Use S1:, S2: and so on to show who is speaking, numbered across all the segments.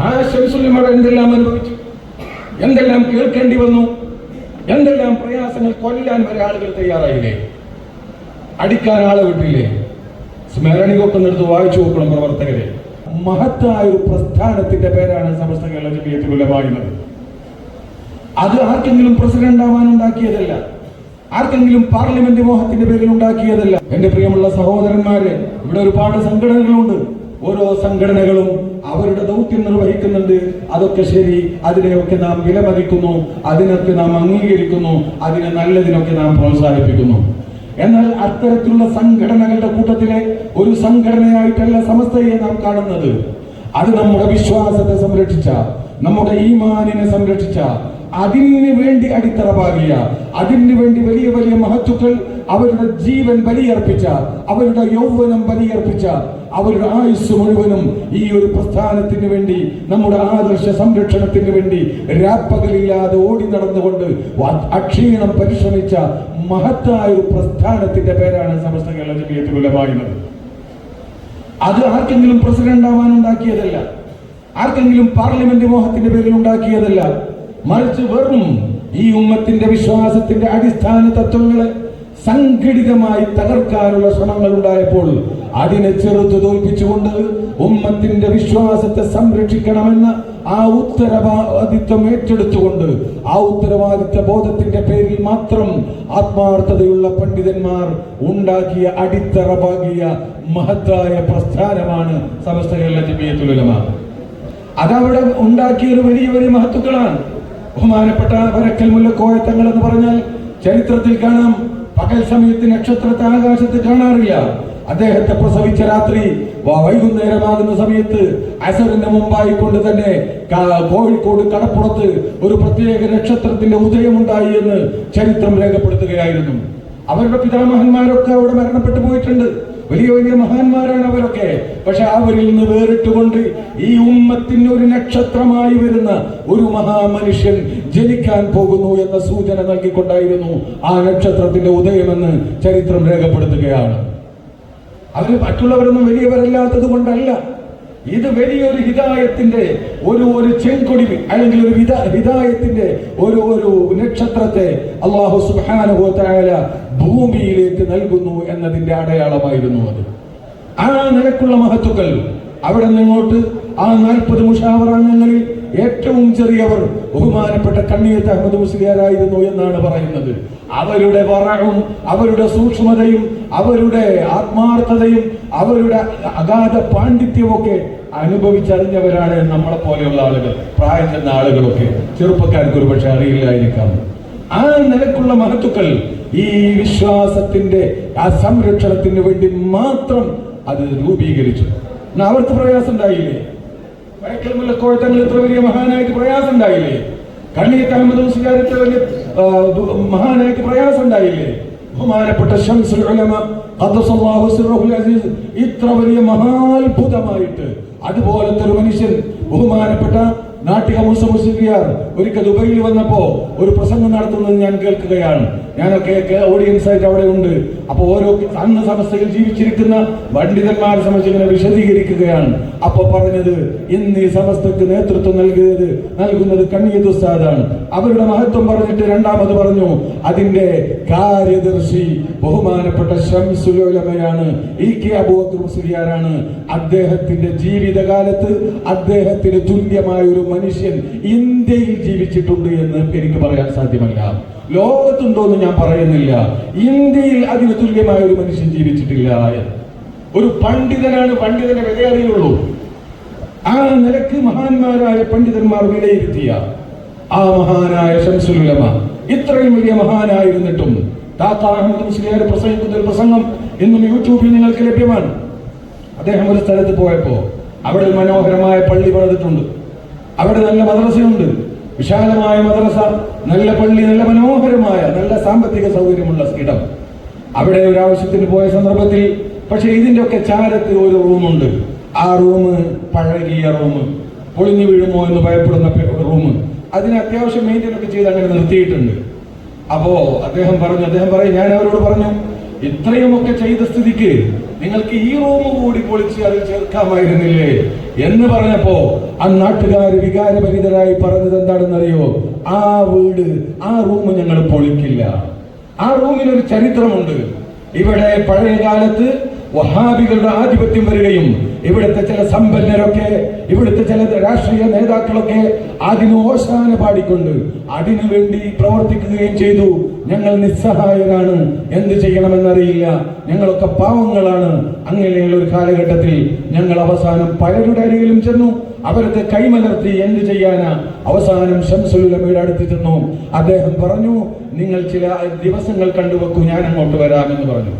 S1: ആ ശംസുലിമട എന്തെല്ലാം അനുഭവിച്ചു? എന്തെല്ലാം കേൾക്കേണ്ടി വന്നു? എന്തെല്ലാം പ്രയാസങ്ങൾ കൊല്ലാൻ വരെ ആളുകൾ തയ്യാറായില്ലേ? അടിക്കാൻ ആളെ വിട്ടില്ലേ? സ്മരണികൊക്കെ എടുത്ത് വായിച്ചു നോക്കണം പ്രവർത്തകരെ. മഹത്തായ ഒരു പ്രസ്ഥാനത്തിന്റെ പേരാണ് സമസ്ത കേരള ജമീയത്തിൽ ഉലമാകുന്നത് അത് ആർക്കെങ്കിലും പ്രസിഡന്റ് ആവാൻ ഉണ്ടാക്കിയതല്ല. ആർക്കെങ്കിലും പാർലമെന്റ് മോഹത്തിന്റെ പേരിൽ ഉണ്ടാക്കിയതല്ല. എന്റെ പ്രിയമുള്ള സഹോദരന്മാരെ ഇവിടെ ഒരുപാട് സംഘടനകളുണ്ട്. ഓരോ സംഘടനകളും അവരുടെ ദൗത്യം നിർവഹിക്കുന്നുണ്ട്. അതൊക്കെ ശരി. അതിനെയൊക്കെ നാം വിലമതിക്കുന്നു. അതിനൊക്കെ നാം അംഗീകരിക്കുന്നു. അതിനെ നല്ലതിനൊക്കെ നാം പ്രോത്സാഹിപ്പിക്കുന്നു. എന്നാൽ അത്തരത്തിലുള്ള സംഘടനകളുടെ കൂട്ടത്തിലെ ഒരു സംഘടനയായിട്ടല്ല സമസ്തയെ നാം കാണുന്നത്. അത് നമ്മുടെ വിശ്വാസത്തെ സംരക്ഷിച്ച നമ്മുടെ ഈമാനിനെ സംരക്ഷിച്ച അതിന് വേണ്ടി അടിത്തറ പാകിയ അതിന് വേണ്ടി വലിയ വലിയ മഹത്തുക്കൾ അവരുടെ ജീവൻ ബലിയർപ്പിച്ച അവരുടെ യൗവനം ബലിയർപ്പിച്ച അവരുടെ ആയുസ് മുഴുവനും ഈ ഒരു പ്രസ്ഥാനത്തിന് വേണ്ടി നമ്മുടെ ആദർശ സംരക്ഷണത്തിന് വേണ്ടി രാപ്പകലില്ലാതെ ഓടി നടന്നുകൊണ്ട് അക്ഷീണം പരിശ്രമിച്ച മഹത്തായ ഒരു പ്രസ്ഥാനത്തിന്റെ പേരാണ് സമസ്ത കേരള ഉലമാകുന്നത് അത് ആർക്കെങ്കിലും പ്രസിഡന്റ് ആവാൻ ഉണ്ടാക്കിയതല്ല. ആർക്കെങ്കിലും പാർലമെന്റ് മോഹത്തിന്റെ പേരിൽ ഉണ്ടാക്കിയതല്ല. മറിച്ച് വെറും ഈ ഉമ്മത്തിന്റെ വിശ്വാസത്തിന്റെ അടിസ്ഥാന തത്വങ്ങളെ സംഘടിതമായി തകർക്കാനുള്ള ശ്രമങ്ങൾ ഉണ്ടായപ്പോൾ അതിനെ ചെറുത്തു തോൽപ്പിച്ചുകൊണ്ട് ഉമ്മത്തിന്റെ വിശ്വാസത്തെ സംരക്ഷിക്കണമെന്ന ആ ഉത്തരവാദിത്വം ഏറ്റെടുത്തുകൊണ്ട് ആ ഉത്തരവാദിത്വ ബോധത്തിന്റെ പേരിൽ മാത്രം ആത്മാർത്ഥതയുള്ള പണ്ഡിതന്മാർ ഉണ്ടാക്കിയ അടിത്തറ മഹത്തായ പ്രസ്ഥാനമാണ് സമസ്ത കേരള അതവിടെ ഉണ്ടാക്കിയ ഒരു വലിയ വലിയ മഹത്തുക്കളാണ്. ബഹുമാനപ്പെട്ട വരക്കൽ മുല്ലക്കോയത്തങ്ങൾ എന്ന് പറഞ്ഞാൽ ചരിത്രത്തിൽ കാണാം. പകൽ സമയത്ത് നക്ഷത്രത്തെ ആകാശത്ത് കാണാറില്ല. അദ്ദേഹത്തെ പ്രസവിച്ച രാത്രി വൈകുന്നേരമാകുന്ന സമയത്ത് അസറിന്റെ മുമ്പായി കൊണ്ട് തന്നെ കോഴിക്കോട് കടപ്പുറത്ത് ഒരു പ്രത്യേക നക്ഷത്രത്തിന്റെ ഉദയമുണ്ടായി എന്ന് ചരിത്രം രേഖപ്പെടുത്തുകയായിരുന്നു. അവരുടെ പിതാമഹന്മാരൊക്കെ അവിടെ മരണപ്പെട്ടു പോയിട്ടുണ്ട്. വലിയ വലിയ മഹാന്മാരാണ് അവരൊക്കെ. പക്ഷെ അവരിൽ നിന്ന് വേറിട്ടുകൊണ്ട് ഈ ഉമ്മത്തിന് ഒരു നക്ഷത്രമായി വരുന്ന ഒരു മഹാമനുഷ്യൻ ജനിക്കാൻ പോകുന്നു എന്ന സൂചന നൽകിക്കൊണ്ടായിരുന്നു ആ നക്ഷത്രത്തിന്റെ ഉദയമെന്ന് ചരിത്രം രേഖപ്പെടുത്തുകയാണ്. അതിൽ മറ്റുള്ളവരൊന്നും വലിയവരല്ലാത്തത് കൊണ്ടല്ല. ഇത് വലിയൊരു ഹിതായത്തിന്റെ ഒരു ഒരു ചെങ്കൊടി അല്ലെങ്കിൽ ഒരു ഹിത ഹിതായത്തിന്റെ ഒരു ഒരു നക്ഷത്രത്തെ അള്ളാഹു തആല ഭൂമിയിലേക്ക് നൽകുന്നു എന്നതിന്റെ അടയാളമായിരുന്നു അത്. ആ നിലക്കുള്ള മഹത്തുക്കൾ അവിടെ നിന്നോട്ട് ആ നാൽപ്പത് ഏറ്റവും ചെറിയവർ ബഹുമാനപ്പെട്ട കണ്ണിയത്ത് അഹമ്മദ് മുസ്ലിയാരായിരുന്നു എന്നാണ് പറയുന്നത്. അവരുടെ വറവും അവരുടെ സൂക്ഷ്മതയും അവരുടെ ആത്മാർത്ഥതയും അവരുടെ അഗാധ പാണ്ഡിത്യമൊക്കെ അനുഭവിച്ചറിഞ്ഞവരാണ് നമ്മളെ പോലെയുള്ള ആളുകൾ പ്രായം ചെന്ന ആളുകളൊക്കെ. ചെറുപ്പക്കാർക്ക് ഒരു പക്ഷെ അറിയില്ലായിരിക്കാം. ആ നിലക്കുള്ള മഹത്തുക്കൾ ഈ വിശ്വാസത്തിന്റെ ആ സംരക്ഷണത്തിന് വേണ്ടി മാത്രം അത് രൂപീകരിച്ചു. അവർക്ക് പ്രയാസം ഉണ്ടായില്ലേ? വൈക്കൽ കോഴത്തങ്ങൾ ഇത്ര വലിയ മഹാനായിട്ട് പ്രയാസം ഉണ്ടായില്ലേ കണ്ണീത്ത് അഹമ്മദ് മുസ്ലിയാർ ഇത്ര വലിയ മഹാനായിട്ട് പ്രയാസം ഉണ്ടായില്ലേ ബഹുമാനപ്പെട്ട ഷംസുൽ ഉലമ അസീസ് ഇത്ര വലിയ മഹാത്ഭുതമായിട്ട് അതുപോലത്തെ ഒരു മനുഷ്യൻ ബഹുമാനപ്പെട്ട നാട്ടിക മൂസ മുസ്ലിയാർ ഒരിക്കൽ ദുബൈയിൽ വന്നപ്പോ ഒരു പ്രസംഗം നടത്തുന്നത് ഞാൻ കേൾക്കുകയാണ്. ഞാനൊക്കെ ഓഡിയൻസ് ആയിട്ട് അവിടെ ഉണ്ട്. അപ്പൊ ഓരോ അന്ന് സമസ്തയിൽ ജീവിച്ചിരിക്കുന്ന പണ്ഡിതന്മാരെ സംബന്ധിച്ച് ഇങ്ങനെ വിശദീകരിക്കുകയാണ്. അപ്പൊ പറഞ്ഞത് ഇന്ന് ഈ സമസ്തക്ക് നേതൃത്വം നൽകിയത് നൽകുന്നത് കണ്ണീത് അവരുടെ മഹത്വം പറഞ്ഞിട്ട് രണ്ടാമത് പറഞ്ഞു അതിന്റെ കാര്യദർശി ബഹുമാനപ്പെട്ട ഷംസുലമയാണ് ഇ കെ അബൂബക്കർ അദ്ദേഹത്തിന്റെ ജീവിതകാലത്ത് അദ്ദേഹത്തിന് തുല്യമായ ഒരു മനുഷ്യൻ ഇന്ത്യയിൽ ജീവിച്ചിട്ടുണ്ട് എന്ന് എനിക്ക് പറയാൻ സാധ്യമല്ല. ലോകത്തുണ്ടോ എന്ന് ഞാൻ പറയുന്നില്ല. ഇന്ത്യയിൽ അതിന് തുല്യമായ ഒരു മനുഷ്യൻ ജീവിച്ചിട്ടില്ല ഒരു പണ്ഡിതനാണ് പണ്ഡിതനെ വില അറിയുള്ളൂ ആ നിലയ്ക്ക് മഹാന്മാരായ പണ്ഡിതന്മാർ വിലയിരുത്തിയ ആ മഹാനായ ശംസുലമ ഇത്രയും വലിയ മഹാനായിരുന്നിട്ടും താത്ത അഹമ്മദ് മുസ്ലിയാർ പ്രസംഗിക്കുന്ന ഒരു പ്രസംഗം ഇന്നും യൂട്യൂബിൽ നിങ്ങൾക്ക് ലഭ്യമാണ്. അദ്ദേഹം ഒരു സ്ഥലത്ത് പോയപ്പോ അവിടെ മനോഹരമായ പള്ളി പണിതിട്ടുണ്ട്. അവിടെ നല്ല മദ്രസയുണ്ട്. വിശാലമായ മദ്രസ നല്ല പള്ളി നല്ല മനോഹരമായ നല്ല സാമ്പത്തിക സൗകര്യമുള്ള ഇടം. അവിടെ ഒരു ആവശ്യത്തിന് പോയ സന്ദർഭത്തിൽ പക്ഷെ ഇതിന്റെ ഒക്കെ ചാരത്ത് ഒരു റൂമുണ്ട്. ആ റൂം പഴകിയ റൂം പൊളിഞ്ഞു വീഴുമോ എന്ന് ഭയപ്പെടുന്ന റൂം അതിന് അത്യാവശ്യം മെയിന്റെയിൻ ഒക്കെ ചെയ്ത് അങ്ങനെ നിർത്തിയിട്ടുണ്ട്. അപ്പോ അദ്ദേഹം പറഞ്ഞു അദ്ദേഹം പറയും ഞാൻ അവരോട് പറഞ്ഞു ഇത്രയുമൊക്കെ ചെയ്ത സ്ഥിതിക്ക് നിങ്ങൾക്ക് ഈ റൂം കൂടി പൊളിച്ച് അതിൽ ചേർക്കാമായിരുന്നില്ലേ? എന്ന് പറഞ്ഞപ്പോ ആ നാട്ടുകാർ വികാരഭരിതരായി പറഞ്ഞത് എന്താണെന്നറിയോ? ആ വീട് ആ റൂം ഞങ്ങൾ പൊളിക്കില്ല. ആ റൂമിനൊരു ചരിത്രമുണ്ട്. ഇവിടെ പഴയ കാലത്ത് വഹാബികളുടെ ആധിപത്യം വരികയും ഇവിടുത്തെ ചില സമ്പന്നരൊക്കെ ഇവിടുത്തെ ചില രാഷ്ട്രീയ നേതാക്കളൊക്കെ അതിന് ഓശാന പാടിക്കൊണ്ട് അതിനു വേണ്ടി പ്രവർത്തിക്കുകയും ചെയ്തു. ഞങ്ങൾ നിസ്സഹായരാണ്. എന്ത് ചെയ്യണമെന്നറിയില്ല. ഞങ്ങളൊക്കെ പാവങ്ങളാണ്. അങ്ങനെയുള്ള ഒരു കാലഘട്ടത്തിൽ ഞങ്ങൾ അവസാനം പലരുടെ അരികിലും ചെന്നു. അവരൊക്കെ കൈമലർത്തി എന്ത് ചെയ്യാനാ? അവസാനം ഷംസുലമയുടെ അടുത്ത് ചെന്നു. അദ്ദേഹം പറഞ്ഞു നിങ്ങൾ ചില ദിവസങ്ങൾ കണ്ടുവെക്കൂ. ഞാൻ അങ്ങോട്ട് വരാമെന്ന് പറഞ്ഞു.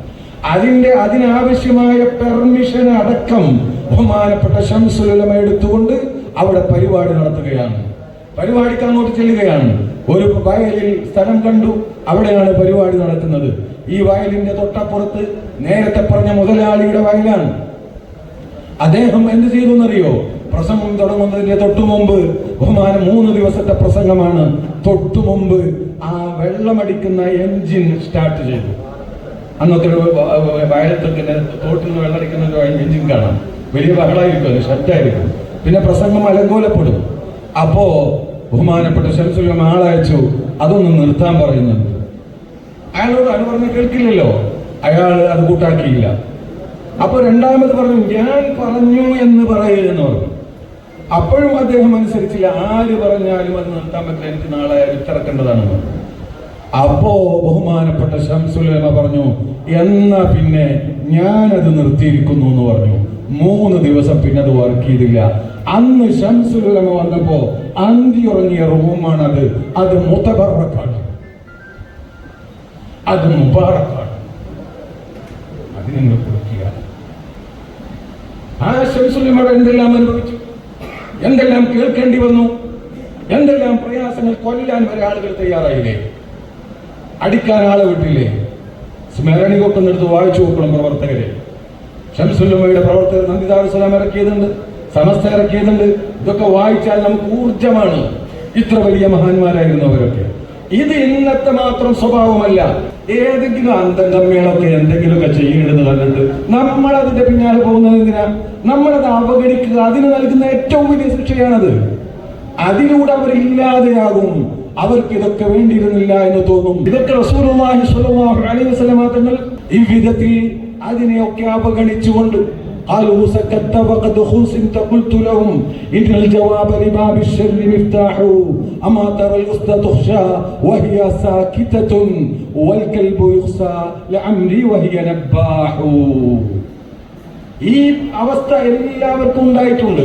S1: അതിന്റെ അതിനാവശ്യമായ പെർമിഷൻ അടക്കം ബഹുമാനപ്പെട്ട ശംസുലമ എടുത്തുകൊണ്ട് അവിടെ പരിപാടി നടത്തുകയാണ്. പരിപാടിക്ക് അങ്ങോട്ട് ചെല്ലുകയാണ്. ഒരു വയലിൽ സ്ഥലം കണ്ടു. അവിടെയാണ് പരിപാടി നടക്കുന്നത് ഈ വയലിന്റെ തൊട്ടപ്പുറത്ത് നേരത്തെ പറഞ്ഞ മുതലാളിയുടെ വയലാണ്. അദ്ദേഹം എന്ത് ചെയ്തു എന്നറിയോ പ്രസംഗം തുടങ്ങുന്നതിന്റെ തൊട്ടു മുമ്പ് ബഹുമാനം മൂന്ന് ദിവസത്തെ പ്രസംഗമാണ്. തൊട്ടു മുമ്പ് ആ വെള്ളമടിക്കുന്ന എൻജിൻ സ്റ്റാർട്ട് ചെയ്തു. അന്നത്തെ ഒരു വയലത്തൊക്കെ തോട്ടിൽ നിന്ന് വെള്ളടിക്കുന്ന ഒരു എഞ്ചിൻ കാണാം. വലിയ ബഹളായിരിക്കും ശബ്ദമായിരിക്കും പിന്നെ പ്രസംഗം അലങ്കോലപ്പെടും. അപ്പോ ബഹുമാനപ്പെട്ട ശംസുലം ആളയച്ചു അതൊന്നും നിർത്താൻ പറയുന്നുണ്ട് അയാളോട് അയാൾ പറഞ്ഞ കേൾക്കില്ലല്ലോ? അയാൾ അത് കൂട്ടാക്കിയില്ല. അപ്പൊ രണ്ടാമത് പറഞ്ഞു ഞാൻ പറഞ്ഞു എന്ന് പറയുക പറഞ്ഞു. അപ്പോഴും അദ്ദേഹം അനുസരിച്ചില്ല. ആര് പറഞ്ഞാലും അത് നിർത്താൻ പറ്റില്ല. എനിക്ക് നാളെ വിത്തിറക്കേണ്ടതാണെന്ന് അപ്പോ ബഹുമാനപ്പെട്ട ശംസുലേമ പറഞ്ഞു എന്നാ പിന്നെ ഞാനത് നിർത്തിയിരിക്കുന്നു എന്ന് പറഞ്ഞു. മൂന്ന് ദിവസം പിന്നെ അത് വർക്ക് ചെയ്തില്ല. അന്ന് ശംസുലേമ വന്നപ്പോ അന്തി ഉറങ്ങിയ റൂമാണ് അത് അത് മുത്തബറക്കാണ് അത് മുബാറക്കാണ്. അതിനെ കൊടുക്കുക. ആ ശംസുലമയുടെ എന്തെല്ലാം അനുഭവിച്ചു? എന്തെല്ലാം കേൾക്കേണ്ടി വന്നു? എന്തെല്ലാം പ്രയാസങ്ങൾ കൊല്ലാൻ വരെ ആളുകൾ തയ്യാറായില്ലേ? അടിക്കാൻ ആളെ വിട്ടില്ലേ? സ്മരണി കൊക്കുന്നെടുത്ത് വായിച്ചു നോക്കണം പ്രവർത്തകരെ. ഷംസുല്ലമ്മയുടെ പ്രവർത്തകർ നന്ദിദാറുസലാം ഇറക്കിയതുണ്ട് സമസ്ത ഇറക്കിയതുണ്ട്. ഇതൊക്കെ വായിച്ചാൽ നമുക്ക് ഊർജമാണ് ഇത്ര വലിയ മഹാന്മാരായിരുന്നു അവരൊക്കെ. ഇത് ഇന്നത്തെ മാത്രം സ്വഭാവമല്ല. ഏതെങ്കിലും അന്തംഗമ്മേളൊക്കെ എന്തെങ്കിലുമൊക്കെ ചെയ്യേണ്ടത് കണ്ടിട്ട് നമ്മൾ അതിന്റെ പിന്നാലെ പോകുന്നത് എന്തിനാ? നമ്മളത് അവഗണിക്കുക. അതിന് നൽകുന്ന ഏറ്റവും വലിയ ശിക്ഷയാണത്. അതിലൂടെ അവർ ഇല്ലാതെയാകും അവർക്ക് ഇതൊക്കെ വേണ്ടിയിരുന്നില്ല എന്ന് തോന്നും ഇതൊക്കെ റസൂലുള്ളാഹി സ്വല്ലല്ലാഹു അലൈഹി വസല്ലമ തങ്ങൾ ഈ വിധത്തിൽ അതിനെയൊക്കെ അവഗണിച്ചുകൊണ്ട് قالوا سكت وقد خصمت قلت لهم إن الجواب لباب الشر مفتاح أما ترى الأسد تخشى وهي ساكتة والكلب يخشى لعمري وهي نباح ഈ അവസ്ഥ എല്ലാവർക്കും ഉണ്ടായിട്ടുണ്ട്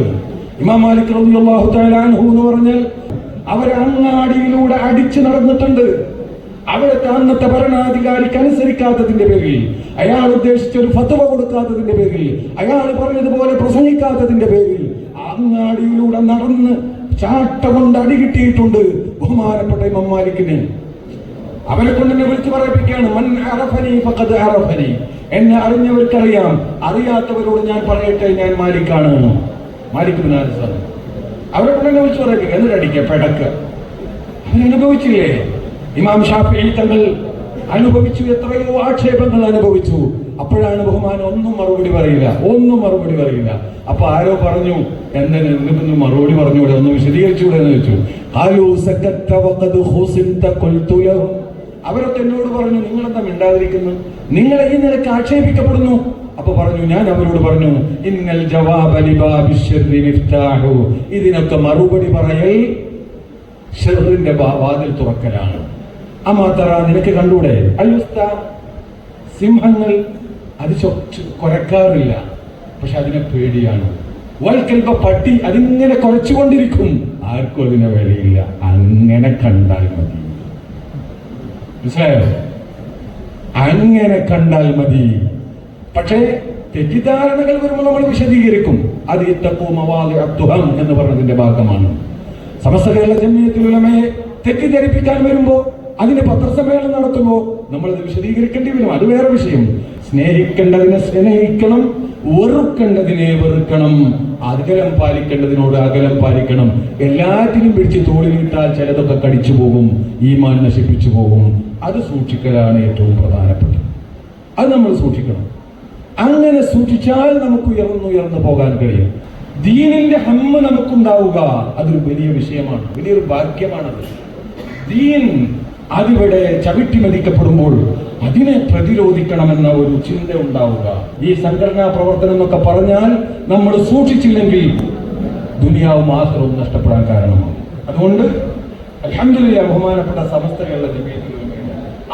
S1: ഇമാം മാലിക് റളിയല്ലാഹു തആല അൻഹു എന്ന് പറഞ്ഞാൽ അവർ അങ്ങാടിയിലൂടെ അടിച്ചു നടന്നിട്ടുണ്ട്. അവിടുത്തെ അന്നത്തെ ഭരണാധികാരിക്ക് അനുസരിക്കാത്തതിന്റെ പേരിൽ അയാൾ ഉദ്ദേശിച്ച ഒരു ഫത്വ കൊടുക്കാത്തതിന്റെ പേരിൽ അയാൾ പറഞ്ഞതുപോലെ പ്രസംഗിക്കാത്തതിന്റെ പേരിൽ അങ്ങാടിയിലൂടെ നടന്ന് ചാട്ട കൊണ്ട് അടി കിട്ടിയിട്ടുണ്ട് ബഹുമാനപ്പെട്ട ഇമ്മമാരിക്കിന് അവരെ കൊണ്ട് എന്നെ വിളിച്ചു പറയിപ്പിക്കുകയാണ് മൻ അറഫനി ഫഖദ് അറഫനി. എന്നെ അറിഞ്ഞവർക്കറിയാം അറിയാത്തവരോട് ഞാൻ പറയട്ടെ ഞാൻ മാലിക്കാണ് മാലിക്. അവരെ കൊണ്ട് എന്നെ വിളിച്ചു പെടക്ക് അവരനുഭവിച്ചില്ലേ ഇമാം ഷാഫി തങ്ങൾ അനുഭവിച്ചു എത്രയോ ആക്ഷേപങ്ങൾ അനുഭവിച്ചു. അപ്പോഴാണ് ബഹുമാനം ഒന്നും മറുപടി പറയില്ല ഒന്നും മറുപടി പറയില്ല. അപ്പൊ ആരോ പറഞ്ഞു എന്തിന് മറുപടി പറഞ്ഞൂടെ ഒന്ന് വിശദീകരിച്ചൂടെ എന്ന് ചോദിച്ചു. അവരൊക്കെ എന്നോട് പറഞ്ഞു നിങ്ങളെന്താ മിണ്ടാതിരിക്കുന്നു? നിങ്ങൾ ഈ നിലയ്ക്ക് ആക്ഷേപിക്കപ്പെടുന്നു? അപ്പൊ പറഞ്ഞു ഞാൻ അവരോട് പറഞ്ഞു ഇന്നൽ ജവാബ ഇതിനൊക്കെ മറുപടി പറയൽ ഷെറിന്റെ വാതിൽ തുറക്കലാണ്. അമാത്തറ നിനക്ക് കണ്ടൂടെ? അല്ലുസ്ത സിംഹങ്ങൾ അത് കുരക്കാറില്ല പക്ഷെ അതിനെ പേടിയാണ്. വൽക്കൽപ്പ പട്ടി അതിങ്ങനെ കുറച്ചുകൊണ്ടിരിക്കും ആർക്കും അതിനെ വിലയില്ല അങ്ങനെ കണ്ടാൽ മതി. മനസ്സിലായോ? അങ്ങനെ കണ്ടാൽ മതി. പക്ഷേ തെറ്റിദ്ധാരണകൾ വരുമ്പോൾ നമ്മൾ വിശദീകരിക്കും. അത് അബ്ദുഹം എന്ന് പറഞ്ഞതിന്റെ ഭാഗമാണ്. സമസ്ത കേരള ജമ്മിയത്തിലുലമയെ തെറ്റിദ്ധരിപ്പിക്കാൻ വരുമ്പോ അതിന് പത്രസമ്മേളനം നടത്തുമ്പോ നമ്മളത് വിശദീകരിക്കേണ്ടി വരും. അത് വേറെ വിഷയം. സ്നേഹിക്കേണ്ടതിനെ സ്നേഹിക്കണം വെറുക്കേണ്ടതിനെ വെറുക്കണം അകലം പാലിക്കേണ്ടതിനോട് അകലം പാലിക്കണം. എല്ലാറ്റിനും പിടിച്ച് തോളിലിട്ടാൽ ചിലതൊക്കെ കടിച്ചു പോകും ഈമാൻ നശിപ്പിച്ചു പോകും. അത് സൂക്ഷിക്കലാണ് ഏറ്റവും പ്രധാനപ്പെട്ടത്. അത് നമ്മൾ സൂക്ഷിക്കണം. അങ്ങനെ സൂക്ഷിച്ചാൽ നമുക്ക് ഉയർന്നുയർന്നു പോകാൻ കഴിയും. ദീനിന്റെ ഹമ്മ നമുക്കുണ്ടാവുക അതൊരു വലിയ വിഷയമാണ് വലിയൊരു ഭാഗ്യമാണത്. ദീൻ അതിവിടെ ചവിട്ടി മതിക്കപ്പെടുമ്പോൾ അതിനെ പ്രതിരോധിക്കണമെന്ന ഒരു ചിന്ത ഉണ്ടാവുക. ഈ സംഘടനാ പ്രവർത്തനം എന്നൊക്കെ പറഞ്ഞാൽ നമ്മൾ സൂക്ഷിച്ചില്ലെങ്കിൽ ദുനിയാവ് മാത്രവും നഷ്ടപ്പെടാൻ കാരണമാണ് അതുകൊണ്ട് അലഹമില്ല ബഹുമാനപ്പെട്ട സമസ്തകളുടെ ജമീയത്തിൽ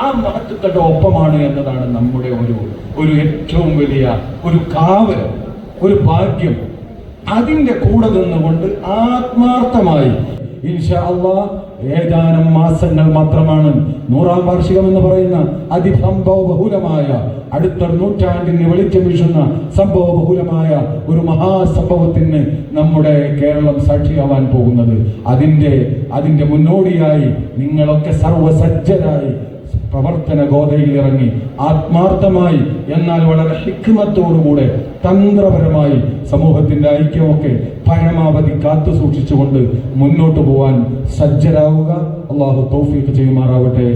S1: ആ മഹത്വത്തിന്റെ ഒപ്പമാണ് എന്നതാണ് നമ്മുടെ ഒരു ഒരു ഏറ്റവും വലിയ ഒരു കാവൽ ഒരു ഭാഗ്യം. അതിന്റെ കൂടെ നിന്നുകൊണ്ട് ആത്മാർത്ഥമായി ഇൻഷാ അള്ളാ ഏതാനും മാസങ്ങൾ മാത്രമാണ് നൂറാം വാർഷികം എന്ന് പറയുന്ന അതിസംഭവ ബഹുലമായ അടുത്ത നൂറ്റാണ്ടിന് വെളിച്ചം വീശുന്ന സംഭവ ബഹുലമായ ഒരു മഹാസംഭവത്തിന് നമ്മുടെ കേരളം സാക്ഷിയാവാൻ പോകുന്നത്. അതിന്റെ അതിന്റെ മുന്നോടിയായി നിങ്ങളൊക്കെ സർവസജ്ജരായി പ്രവർത്തന ഗോതയിൽ ഇറങ്ങി ആത്മാർത്ഥമായി എന്നാൽ വളരെ ഹിക്മത്തോടുകൂടെ തന്ത്രപരമായി സമൂഹത്തിന്റെ ഐക്യമൊക്കെ പരമാവധി കാത്തു സൂക്ഷിച്ചുകൊണ്ട് മുന്നോട്ട് പോവാൻ സജ്ജരാവുക. അള്ളാഹു തൗഫീഖ് ചെയ്യുമാറാവട്ടെ.